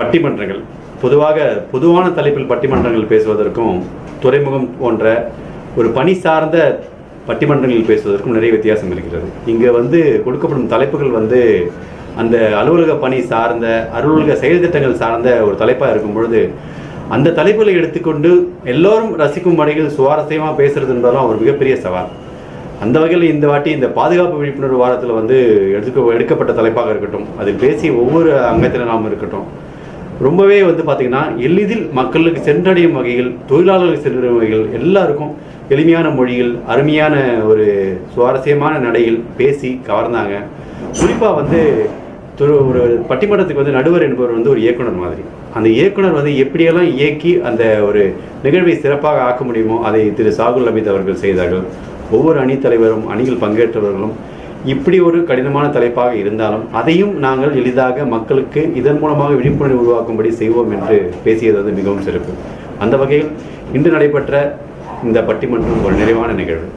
பட்டிமன்றங்கள். பொதுவாக பொதுவான தலைப்பில் பட்டிமன்றங்கள் பேசுவதற்கும் துறைமுகம் போன்ற ஒரு பணி சார்ந்த பட்டிமன்றங்களில் பேசுவதற்கும் நிறைய வித்தியாசம் இருக்கிறது. இங்கே வந்து கொடுக்கப்படும் தலைப்புகள் வந்து அந்த அலுவலக பணி சார்ந்த அலுவலக செயல் திட்டங்கள் சார்ந்த ஒரு தலைப்பாக இருக்கும் பொழுது அந்த தலைப்புகளை எடுத்துக்கொண்டு எல்லோரும் ரசிக்கும் வகையில் சுவாரஸ்யமாக பேசுறது என்பதெல்லாம் ஒரு மிகப்பெரிய சவால். அந்த வகையில் இந்த வாட்டி இந்த பாதுகாப்பு விழிப்புணர்வு வாரத்தில் வந்து எடுத்துக்க எடுக்கப்பட்ட தலைப்பாக இருக்கட்டும் அதில் பேசிய ஒவ்வொரு அங்கத்தினர் நாம் இருக்கட்டும் ரொம்பவே வந்து பார்த்திங்கன்னா எளிதில் மக்களுக்கு சென்றடையும் வகையில் தொழிலாளர்களுக்கு சென்றடையும் வகையில் எல்லாருக்கும் எளிமையான மொழியில் அருமையான ஒரு சுவாரஸ்யமான நடையில் பேசி கவர்ந்தாங்க. குறிப்பாக வந்து ஒரு பட்டிமன்றத்துக்கு வந்து நடுவர் என்பவர் வந்து ஒரு இயக்குனர் மாதிரி. அந்த இயக்குனர் வந்து எப்படியெல்லாம் இயக்கி அந்த ஒரு நிகழ்வை சிறப்பாக ஆக்க முடியுமோ அதை திரு சாகுல் அமித் அவர்கள் செய்தார்கள். ஒவ்வொரு அணித்தலைவரும் அணியில் பங்கேற்றவர்களும் இப்படி ஒரு கடினமான தலைப்பாக இருந்தாலும் அதையும் நாங்கள் எளிதாக மக்களுக்கு இதன் மூலமாக விழிப்புணர்வு உருவாக்கும்படி செய்வோம் என்று பேசியது வந்து மிகவும் சிறப்பு. அந்த வகையில் இன்று நடைபெற்ற இந்த பட்டிமன்றம் ஒரு நிறைவான நிகழ்வு.